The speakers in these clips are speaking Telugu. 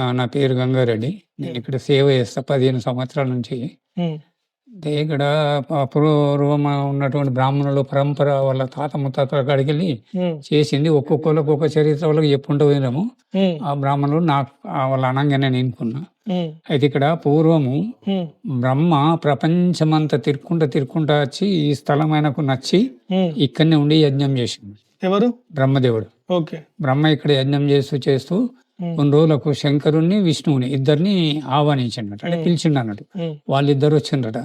ఆ, నా పేరు గంగారెడ్డి. నేను ఇక్కడ సేవ చేస్తా పదిహేను సంవత్సరాల నుంచి. అయితే ఇక్కడ ప- పూర్వం ఉన్నటువంటి బ్రాహ్మణులు పరంపర వాళ్ళ తాత ముత్తాతల కాడికి వెళ్ళి ఉమ్, చేసింది ఒక్కొక్కరికి ఒక్కొక్క చరిత్ర వాళ్ళకి చెప్పుకుంటూ పోయినాము. ఆ బ్రాహ్మణులు నాకు ఆ వాళ్ళ అనంగానే నేను ఎన్నుకున్నా. అయితే ఇక్కడ పూర్వము బ్రహ్మ ప్రపంచమంతా తిరుక్కుంటా తిరుక్కుంటా వచ్చి ఈ స్థలం ఆయనకు నచ్చి. ఇక్కడనే ఉండి యజ్ఞం చేసింది ఎవరు? బ్రహ్మదేవుడు. ఓకే. బ్రహ్మ ఇక్కడ యజ్ఞం చేస్తూ చేస్తూ కొన్ని రోజులకు శంకరుణ్ణి విష్ణువుని ఇద్దరిని ఆహ్వానించిండట అంటే. పిలిచిండు అన్నట్టు వాళ్ళిద్దరు వచ్చిండట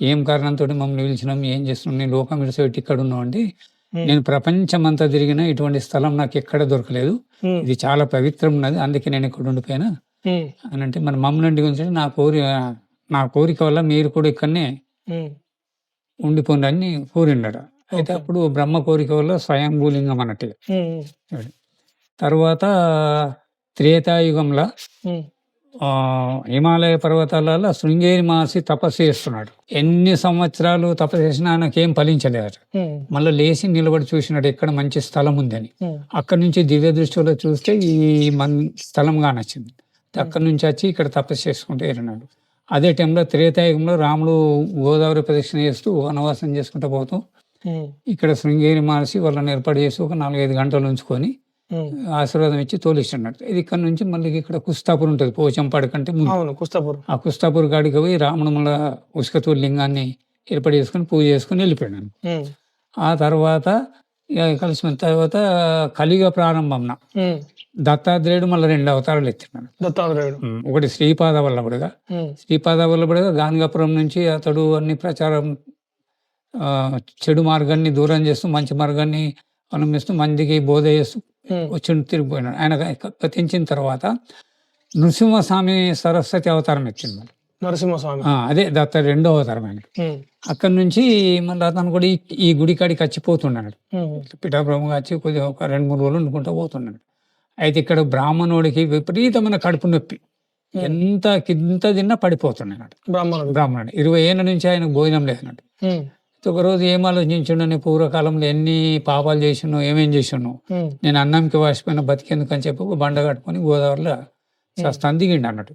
ఏం కారణంతో మమ్మల్ని పిలిచినాం ఏం చేస్తున్నాం నీ లోకం విడిచిపెట్టి ఇక్కడ అంటే ఉమ్, నేను ప్రపంచమంతా తిరిగినా ఇటువంటి స్థలం నాకు ఎక్కడ దొరకలేదు. ఇది చాలా పవిత్రం ఉన్నది అందుకే నేను ఇక్కడ ఉండిపోయినా. అని అంటే మన మమ్మల్ని గురించి నా కోరి నా కోరిక వల్ల మీరు కూడా ఇక్కడనే ఉండిపోండి అని కోరిండట అయితే. అప్పుడు బ్రహ్మ కోరిక వల్ల స్వయంభూలింగం అన్నట్టుగా. ఉమ్, తర్వాత త్రేతాయుగంలో హిమాలయ పర్వతాలలో శృంగేరి మహర్షి తపస్సు చేస్తున్నాడు. ఎన్ని సంవత్సరాలు తపస్సు చేసినా ఆయనకేం ఫలించలేదట ఉమ్, మళ్ళీ లేచి నిలబడి చూసినాడు ఎక్కడ మంచి స్థలం ఉందని. అక్కడి నుంచి దివ్య దృష్టిలో చూస్తే ఈ మన్ స్థలంగా నచ్చింది. అక్కడి నుంచి వచ్చి ఇక్కడ తపస్సు చేసుకుంటూ వెళ్ళినాడు అదే టైంలో త్రేతాయుగంలో రాముడు గోదావరి ప్రదక్షిణ చేస్తూ వనవాసం చేసుకుంటూ పోతూ ఇక్కడ శృంగేరి మహర్షి వాళ్ళని ఏర్పాటు చేసి ఒక నాలుగైదు గంటలు ఉంచుకొని. ఆశీర్వాదం ఇచ్చి తోలిస్తున్నాడు ఇది ఇక్కడ నుంచి మళ్ళీ ఇక్కడ కుస్తాపూర్ ఉంటుంది పోచంపాడు కంటే ముందు. కుస్తాపూర్. ఆ కుస్తాపూర్ కాడికి పోయి రాముడు మళ్ళా ఉసుకతూరు లింగాన్ని ఏర్పాటు చేసుకుని పూజ చేసుకుని వెళ్ళిపోయాను ఆ తర్వాత కలిసిన తర్వాత కలియుగ ప్రారంభంన ఉమ్, దత్తాత్రేయుడు మళ్ళీ రెండు అవతారాలు ఎత్తున్నాడు దత్తాత్రేయుడు. ఒకటి శ్రీపాద వల్లభుడుగా శ్రీపాద వల్లభుడుగా గాంగాపురం నుంచి అతడు అన్ని ప్రచారం చెడు మార్గాన్ని దూరం చేస్తూ మంచి మార్గాన్ని అవలంబిస్తూ మందికి బోధ చేస్తూ వచ్చి తిరిగిపోయినాడు. ఆయన గతించిన తర్వాత నృసింహస్వామి సరస్వతి అవతారం మరి. నరసింహస్వామి. అదే దత్త రెండో అవతారం ఆయన అక్కడి నుంచి మళ్ళీ అతను కూడా ఈ- గుడి కాడికి వచ్చిపోతున్నాడు. పిఠాపురంగా వచ్చి కొద్దిగా ఒక రెండు మూడు రోజులు ఉండుకుంటూ పోతున్నాడు. అయితే ఇక్కడ బ్రాహ్మణుడికి విపరీతమైన కడుపు నొప్పి. ఎంత కింత తిన్నా పడిపోతున్నాడు. బ్రాహ్మణుడు. బ్రాహ్మణుడు. ఇరవై ఏళ్ళ నుంచి ఆయనకు భోజనం లేదన్నట్టు ఉమ్, అయితే ఒక రోజు ఏం ఆలోచించుండని పూర్వకాలంలో ఎన్ని పాపాలు చేసినో ఏమేం చేసినో నేను అన్నంకి వాసిపోయిన బతికేందుకు అని చెప్పి ఒక బండ కట్టుకొని గోదావరిలో సస్తాను దిగిండు అన్నట్టు.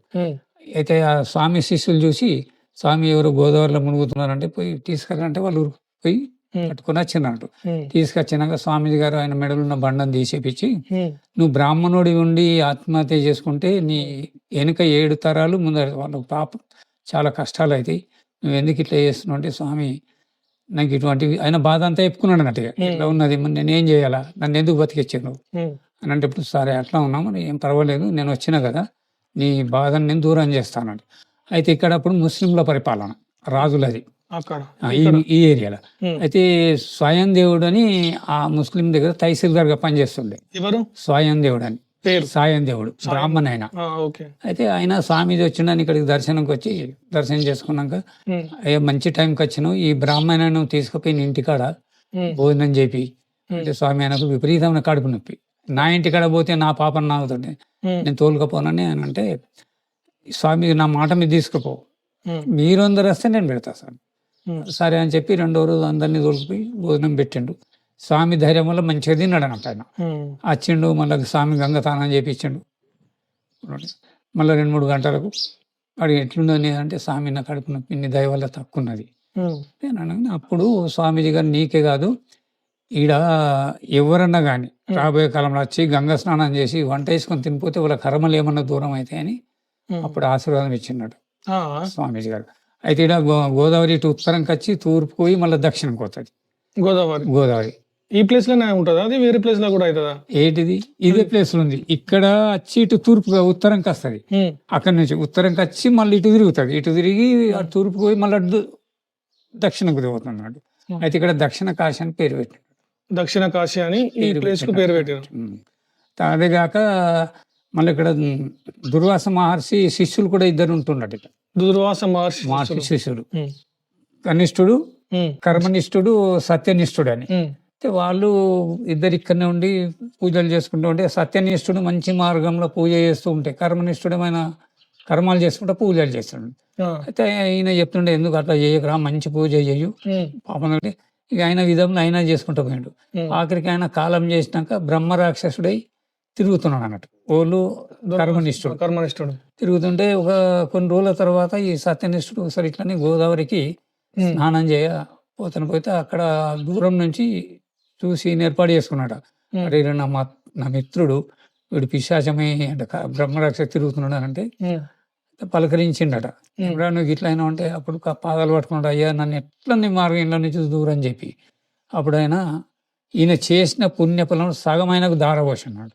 అయితే ఆ స్వామి శిష్యులు చూసి స్వామి ఎవరు గోదావరిలో మునుగుతున్నారంటే పోయి తీసుకెళ్ళాలంటే వాళ్ళు ఊరికి పోయి పట్టుకొని వచ్చినట్టు తీసుకొచ్చినాక స్వామీజీ గారు ఆయన మెడలో ఉన్న బండను తీసేపించి నువ్వు బ్రాహ్మణుడి ఉండి ఆత్మహత్య చేసుకుంటే నీ వెనుక ఏడు తరాలు ముందర వాళ్ళ పాపం చాలా కష్టాలు అవుతాయి. నువ్వు ఎందుకు ఇట్లా చేస్తున్నావు అంటే స్వామి నాకు ఇటువంటివి ఆయన బాధ అంతా చెప్పుకున్నాడు అన్నట్టుగా ఇట్లా ఉన్నది? నేను ఏం చేయాలా? నన్ను ఎందుకు బతికిచ్చాను అని అంటే ఇప్పుడు సరే అట్లా ఉన్నాం మరి ఏం పర్వాలేదు నేను వచ్చినా కదా నీ బాధను నేను దూరం చేస్తానండి అయితే ఇక్కడ అప్పుడు ముస్లింల పరిపాలన రాజులది. ఈ ఏరియాలో. అయితే స్వయం దేవుడు అని ఆ ముస్లిం దగ్గర తహసీల్దార్గా పనిచేస్తుండే. ఎవరు? స్వయం దేవుడు అని పేరు. సాయం దేవుడు బ్రాహ్మణ ఆయన అయితే ఆయన స్వామీజీ వచ్చిండని ఇక్కడికి దర్శనంకి వచ్చి దర్శనం చేసుకున్నాక అయ్యా మంచి టైంకి వచ్చినావు ఈ బ్రాహ్మణను తీసుకుపోయి ఇంటికాడ భోజనం చేపి. అంటే స్వామి ఆయనకు విపరీతమైన కడుపు నొప్పి. నా ఇంటికాడ పోతే నా పాపను నాగుతుండే ఉమ్, నేను తోలుకపోనని ఆయన అంటే స్వామి నా మాట మీద తీసుకుపో. అందరు వస్తే నేను పెడతా సార్. సరే అని చెప్పి రెండో రోజు అందరినీ తోలుకుపోయి భోజనం పెట్టిండు. స్వామి ధైర్యం వల్ల మంచిగా తిన్నాడు అన్నట్టు ఆయన. వచ్చిండు మళ్ళీ స్వామి గంగతానం చేపించిండు మళ్ళీ రెండు మూడు గంటలకు వాడు ఎట్లుందని అంటే స్వామి నా కడుపు నొప్పి నీ దయ వల్ల అన్నాను, అప్పుడు స్వామీజీ గారు నీకే కాదు ఈడ ఎవరన్నా కానీ రాబోయే కాలంలో వచ్చి గంగా స్నానం చేసి వంట వేసుకొని తినిపోతే వాళ్ళ కర్మలు ఏమన్నా దూరం అవుతాయని ఉమ్. అప్పుడు ఆశీర్వాదం ఇచ్చిన్నాడు స్వామీజీ గారు. అయితే ఇక్కడ గోదావరి ఇటు ఉత్తరంకి వచ్చి తూర్పు పోయి మళ్ళీ దక్షిణకి పోతుంది. గోదావరి. గోదావరి. ఈ ప్లేస్లోనే ఉంటుందా? అది వేరే ప్లేస్లో కూడా అవుతుందా? ఏంటిది? ఇదే ప్లేస్ ఉంది ఇక్కడ వచ్చి ఇటు తూర్పుగా ఉత్తరంకి వస్తుంది అక్కడి నుంచి ఉత్తరంకి వచ్చి మళ్ళీ ఇటు తిరుగుతుంది. ఇటు తిరిగి అటు తూర్పు పోయి మళ్ళీ అటు దక్షిణకు తిరుగుతున్నాడు. అయితే ఇక్కడ దక్షిణ కాశీ అని పేరు పెట్టాడు దక్షిణ కాశీ అని ఈ ప్లేస్కు పేరు పెట్టారు. అదేగాక మళ్ళీ ఇక్కడ దుర్వాస మహర్షి శిష్యులు కూడా ఇద్దరు ఉంటున్నట్టు ఇక్కడ. దుర్వాస మహర్షి మహర్షి శిష్యులు. ఉమ్, కనిష్ఠుడు కర్మనిష్ఠుడు సత్యనిష్ఠుడు అని. వాళ్ళు ఇద్దరు ఇక్కడనే ఉండి పూజలు చేసుకుంటూ ఉంటే సత్యనిష్ఠుడు మంచి మార్గంలో పూజ చేస్తూ ఉంటే కర్మనిష్ఠుడమైన కర్మాలు చేసుకుంటూ పూజలు చేస్తుండే. అయితే ఈయన చెప్తుండే ఎందుకు అట్లా చేయకరా మంచి పూజ చేయు పాపం ఇక ఆయన విధంలో ఆయన చేసుకుంటూ పోయాడు. ఆఖరికి ఆయన కాలం చేసినాక బ్రహ్మ రాక్షసుడై తిరుగుతున్నాడు అన్నట్టు. ఓళ్ళు కర్మనిష్ఠుడు. కర్మనిష్ఠుడు. తిరుగుతుంటే ఒక కొన్ని రోజుల తర్వాత ఈ సత్యనిష్ఠుడు ఒకసారి ఇట్లనే గోదావరికి. స్నానం చేయ పోతను పోతే అక్కడ దూరం నుంచి చూసి ఈయన ఏర్పాటు చేసుకున్నాడు. అరే ఈయన నా మా- నా మిత్రుడు వీడు పిశాచమే అంటే బ్రహ్మరక్ష తిరుగుతున్నాడు అని అంటే. పలకరించిండట. ఇప్పుడు నువ్వు ఇట్లా అయినా అంటే అప్పుడు పాదాలు పట్టుకున్నాడు అయ్యా నన్ను ఎట్లా నీ మార్గం ఇంట్లో నుంచి దూరం అని చెప్పి అప్పుడు ఆయన ఈయన చేసిన పుణ్యఫలం సగం ఆయనకు దారపోసినాడు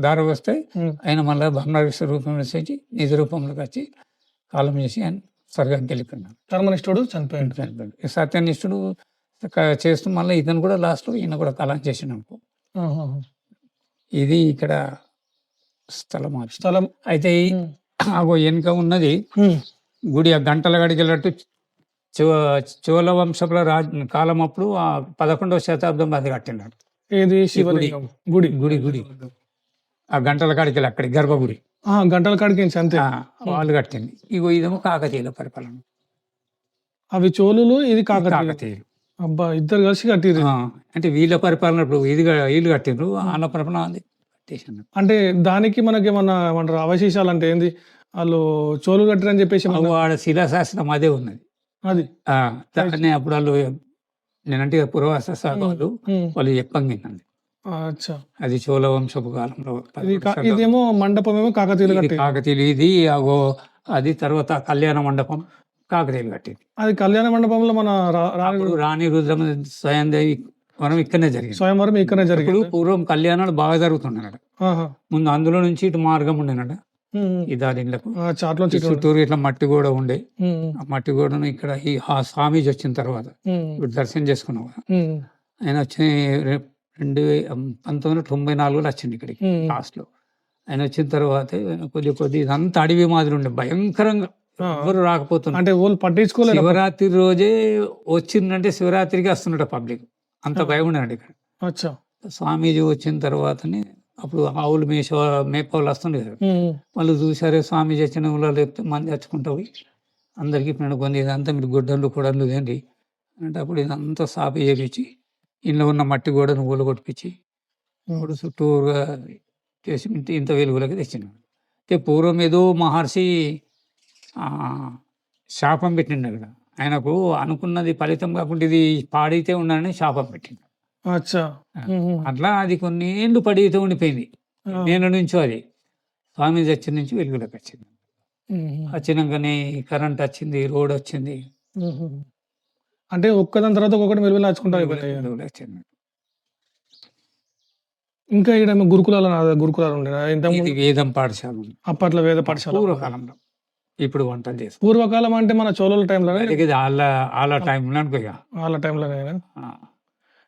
దారపోస్తే. ఆయన మళ్ళీ బ్రహ్మరక్ష రూపంలో వచ్చి నిజ రూపంలోకి వచ్చి కాలం చేసి ఆయన స్వర్గానికి వెళ్ళిపోయినాడు కర్మనిష్ఠుడు చనిపోయాడు చనిపోయాడు. సత్యనిష్ఠుడు చేస్తూ మళ్ళీ ఇతను కూడా లాస్ట్లో ఈయన కూడా కలం చేసినాడు ఆహా. ఇది ఇక్కడ స్థలం. స్థలం. అయితే. ఆగో వెనుక ఉన్నది. గుడి ఆ గంటల చో చోళ వంశపుల రాజ్ కాలం అప్పుడు ఆ పదకొండవ శతాబ్దం అది కట్టినాడు ఏది? గుడి. గుడి. గుడి ఆ గంటల కాడికి అక్కడి గర్భగుడి. గంటల కాడికి అంతే. వాళ్ళు కట్టింది. ఇగో ఇదేమో కాకతీయుల పరిపాలన. అవి చోళులు ఇది కాకతీయ కాకతీయులు. అబ్బా ఇద్దరు కలిసి కట్టిరు అంటే వీళ్ళ పరిపాలన ఇప్పుడు ఇది వీళ్ళు కట్టిండ్రు వాళ్ళ పరిపాలన అది కట్టేసాను అంటే దానికి మనకి ఏమన్నా ఏమంటారు అవశేషాలు అంటే ఏంది? వాళ్ళు చోళులు కట్టిరని చెప్పేసి వాడ శిలాశాసనం అదే ఉన్నది. అది. దాన్ని అప్పుడు వాళ్ళు నేనంటే పురవాస వాళ్ళు ఉమ్. వాళ్ళు చెప్పంగిందండి అచ్చా. అది చోళ వంశపు కాలంలో ఇదేమో మండపం ఏమో కాకతీయులు కాకతీయులు ఇది అగో అది తర్వాత కళ్యాణ మండపం. కాకతీయులు కట్టింది అది కళ్యాణ మండపంలో మన రాణి రాణి రుద్రమ స్వయందేవి వనం ఇక్కడనే జరిగింది స్వయంవరం ఇక్కడనే ఇప్పుడు జరిగింది పూర్వం కళ్యాణాలు బాగా జరుగుతున్నాయట ఆహా. ముందు అందులో నుంచి ఇటు మార్గం ఉండేనట. ఈ దారిలకు చుట్టూరు ఇట్లా మట్టి గోడ ఉండే. ఆ మట్టి గోడను ఇక్కడ ఈ ఆ స్వామీజీ వచ్చిన తర్వాత. ఇప్పుడు దర్శనం చేసుకున్నాం కదా. ఉమ్. ఆయన వచ్చి రె- రెండు పంతొమ్మిది వందల తొంభై నాలుగులో వచ్చింది ఇక్కడికి. లాస్ట్లో ఆయన వచ్చిన తర్వాత కొద్ది కొద్ది ఇదంతా అడవి మాదిరి ఉండే భయంకరంగా. ఎవరు రాకపోతున్నారు అంటే వాళ్ళు పట్టించుకోలేదు శివరాత్రి రోజే వచ్చిందంటే శివరాత్రికి వస్తున్నట పబ్లిక్. అంత భయం ఉండేది ఇక్కడ. స్వామీజీ వచ్చిన తర్వాతనే అప్పుడు ఆవులు మేస మేపవాళ్ళు వస్తుండే. వాళ్ళు చూసారే స్వామీజీ వచ్చిన ఊళ్ళో లేకపోతే మంది తెచ్చుకుంటావు అందరికీ కొంది ఇదంతా మీరు గుడ్డలు కూడలు ఏంటి? అంటే అప్పుడు ఇదంతా సాపి చేపించి ఇంట్లో ఉన్న మట్టి గోడను ఊళ్ళు కొట్టిపించి ఇప్పుడు చుట్టూరుగా చేసి ఇంత వెలుగులకి తెచ్చినాడు అయితే పూర్వం ఏదో మహర్షి శాపం పెట్టిండు అక్కడ ఆయనకు అనుకున్నది ఫలితం కాకుండా ఇది పాడితే ఉండాలని శాపం పెట్టిండు. అచ్చా. అట్లా అది కొన్ని ఏళ్ళు పడితే ఉండిపోయింది. నేను నుంచో అది. స్వామి చచ్చిన నుంచి వెలుగులోకి వచ్చింది. వచ్చినాకనే కరెంట్ వచ్చింది రోడ్ వచ్చింది. అంటే ఒక్కదాని తర్వాత ఒక్కొక్కటి వెలుగులోకి వచ్చింది ఇంకా ఇక్కడ గురుకులాలు గురుకులాలు ఉండే వేదం పాఠశాల. అప్పట్లో వేద పాఠశాల. పూర్వకాలంలో. ఇప్పుడు వంటలు చేస్తాం. పూర్వకాలం అంటే మన చోళుల ఇది వాళ్ళ వాళ్ళ టైంలో అనుకో ఇక. వాళ్ళ టైంలోనే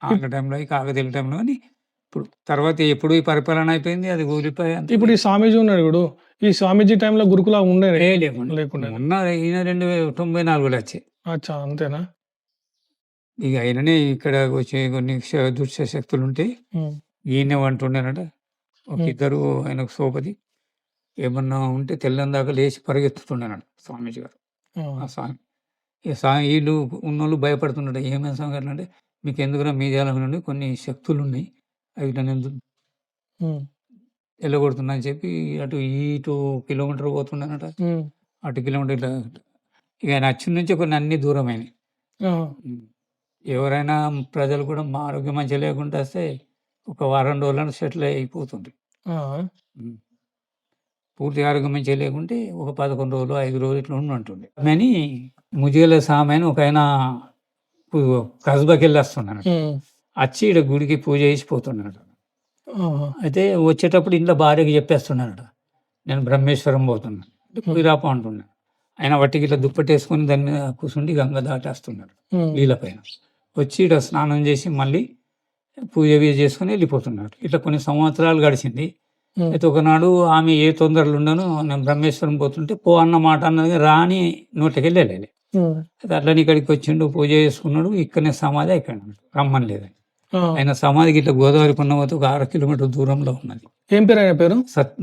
వాళ్ళ టైంలో కాకతీయుల టైంలో కానీ ఇప్పుడు. తర్వాత ఎప్పుడు ఈ పరిపాలన అయిపోయింది అది కూలిపోయి ఇప్పుడు ఈ స్వామీజీ ఉన్నాడు ఇప్పుడు ఈ స్వామీజీ టైంలో గురుకుల ఉండే లేకుండా. ఉన్న ఈయన రెండు వేల తొంభై నాలుగులో వచ్చాయి అచ్చా అంతేనా? ఇక ఆయననే ఇక్కడ వచ్చే కొన్ని దుష్ట శక్తులు ఉంటే. ఈయన అంటుండేనట. ఒక. ఇద్దరు ఆయనకు సోపది ఏమన్నా ఉంటే తెల్లని దాకా లేచి పరిగెత్తుతుండేనట స్వామీజీ గారు ఆ. స్వామి ఈ స్వామి వీళ్ళు ఉన్నోళ్ళు భయపడుతున్నాడు ఏమైనా సంఘటన అంటే మీకు ఎందుకురా మీ జాలం నుండి కొన్ని శక్తులు ఉన్నాయి అవి నేను ఉమ్. వెళ్ళగొడుతున్నా అని చెప్పి అటు ఇటు కిలోమీటర్ పోతుండేనట ఉమ్. అటు కిలోమీటర్ ఇట్లా ఇక ఆయన వచ్చిన నుంచి కొన్ని అన్ని దూరమైనవి. ఎవరైనా ప్రజలు కూడా మా ఆరోగ్యం మంచిగా లేకుండా వస్తే ఒక వారం రోజులను సెటిల్ అయిపోతుంది. పూర్తి ఆరోగ్యం మంచిగా లేకుంటే ఒక పదకొండు రోజులు ఐదు రోజులు ఇట్లా ఉంటుండే అని ముజిగల సామె అని ఒక ఆయన కస్బాకి వెళ్ళి వస్తున్నాడు. వచ్చి ఇక్కడ గుడికి పూజ చేసి పోతున్నాడు. ఆహా. అయితే వచ్చేటప్పుడు ఇంట్లో భార్యకి చెప్పేస్తున్నాడు. నేను బ్రహ్మేశ్వరం పోతున్నాను అంటే పోయి రాపో అంటున్నాడు ఆయన వట్టికి ఇట్లా దుప్పటి వేసుకొని దాని మీద కూర్చుండి గంగ దాటేస్తున్నాడు. నీళ్ళ పైన. వచ్చి ఇక్కడ స్నానం చేసి మళ్ళీ పూజ చేసుకుని వెళ్ళిపోతున్నాడు. ఇట్లా కొన్ని సంవత్సరాలు గడిచింది. అయితే ఒకనాడు ఆమె ఏ తొందరలు ఉండను నేను బ్రహ్మేశ్వరం పోతుంటే పో అన్న మాట అన్నది రాని నోట్లకి వెళ్ళలేదు. అయితే అట్లని ఇక్కడికి వచ్చిండు పూజ చేసుకున్నాడు ఇక్కడనే సమాధి అయిపోయినాడు రమ్మని లేదు. ఆయన సమాధికి ఇట్లా గోదావరి పున్నమత ఒక ఆరు కిలోమీటర్ దూరంలో ఉన్నది. ఏం పేరు ఆయన పేరు? సత్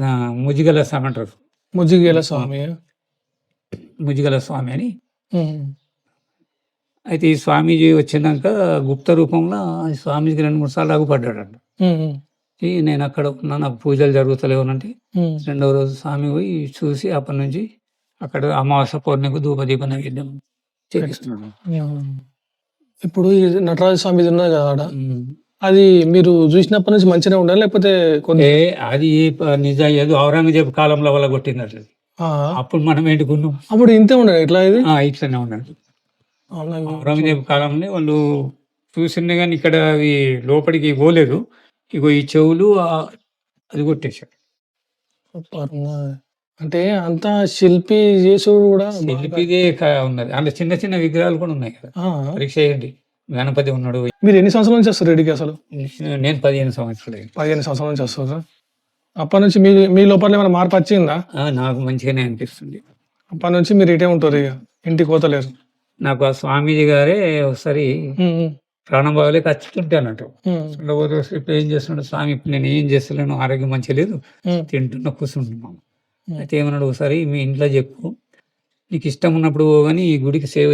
ముజిగల స్వామి అంటారు. ముజిగేల స్వామి. ముజిగల స్వామి అని. అయితే ఈ స్వామీజీ వచ్చినాక గుప్త రూపంలో ఈ స్వామీజీకి రెండు మూడు సార్లు. ఈ నేను అక్కడ ఉన్నా నాకు పూజలు జరుగుతలేవు అంటే. రెండో రోజు స్వామి పోయి చూసి అప్పటి నుంచి అక్కడ అమావాస్య పౌర్ణికు ధూపదీప నైవేద్యం చేపిస్తున్నాడు ఇప్పుడు ఈ నటరాజ స్వామి ఉన్నది కదా ఆడ. అది మీరు చూసినప్పటి నుంచి మంచిగా ఉండాలి లేకపోతే కొన్ని ఏ అది నిజ ఏదో ఔరంగజేబు కాలంలో వల్ల కొట్టినట్లు అప్పుడు మనం ఏంటుకున్నాం అప్పుడు ఇంతే ఉండదు ఎట్లా ఇది? ఆ, ఇట్లనే ఉన్నాడు అవునా? ఔరంగజేబు కాలంలో వాళ్ళు చూసిండే కానీ ఇక్కడ అవి లోపలికి పోలేదు. ఇగో ఈ చెవులు అది కొట్టేశాడు. అంటే అంత శిల్పి చేసుడు కూడా శిల్పిదే క- ఉన్నది. అంటే చిన్న చిన్న విగ్రహాలు కూడా ఉన్నాయి కదా. ఆ, పరీక్ష చేయండి. గణపతి ఉన్నాడు. మీరు ఎన్ని సంవత్సరాల నుంచి వస్తారు రెడీకి అసలు? నేను పదిహేను సంవత్సరాలు పదిహేను సంవత్సరాల నుంచి వస్తారు? అప్పటి నుంచి మీ మీ లోపల ఏమైనా మార్పు వచ్చిందా? నాకు మంచిగానే అనిపిస్తుంది. అప్పటి నుంచి మీరు ఇటే ఉంటారు ఇక. ఇంటికి పోతలేరు. నాకు ఆ స్వామీజీ గారే ఒకసారి ఉమ్, ఉమ్, ప్రాణం బాగలేక అన్నట్టు ఉండబోతే ఇప్పుడు ఏం చేస్తున్నాడు? స్వామి ఇప్పుడు నేను ఏం చేస్తలేను ఆరోగ్యం మంచి లేదు. తింటున్నా కూర్చుంటున్నాను. అయితే ఏమన్నాడు ఒకసారి మీ ఇంట్లో చెప్పు. నీకు ఇష్టం ఉన్నప్పుడు కానీ ఈ గుడికి సేవ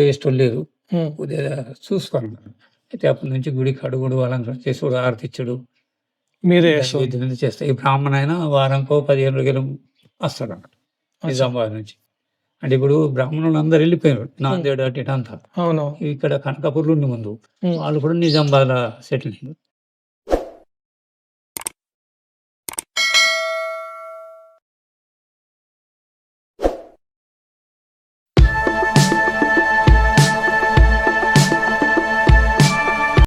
ఉమ్, కొద్దిగా చూసుకోన్నాడు అయితే అప్పటి నుంచి గుడికి అడుగుడు అలంకరణ చేసుడు ఆరతిచ్చుడు. మీరే చేస్తాయి ఈ బ్రాహ్మణ అయినా వారంకో పదిహేను రోజులు వస్తాడు అన్నమాట నిజామాబాద్ నుంచి. అంటే ఇప్పుడు బ్రాహ్మణులు అందరు వెళ్ళిపోయారు. నాందేడ్ అటు ఇటు అంతా అవును. ఇక్కడ కనకాపూర్లో ఉండి ముందు వాళ్ళు కూడా నిజామాబాద్ సెటిల్ అయ్యారు.